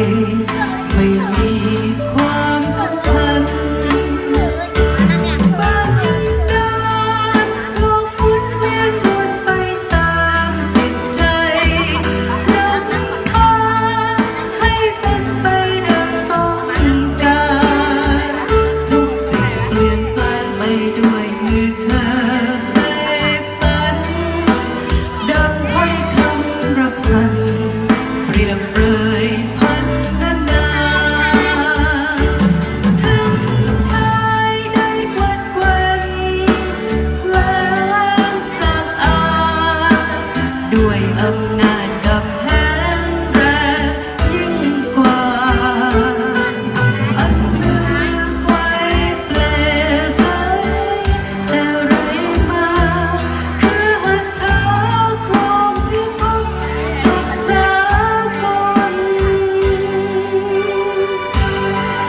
ไม่มีความสำคัญบางดานก็คุ้นเวียนวนไปตามจิตใจนำทางให้เป็นไปดังต้องการ ทุกสิ่งเปลี่ยนแปลงไปด้วยเธอ ด้วยอำนาจ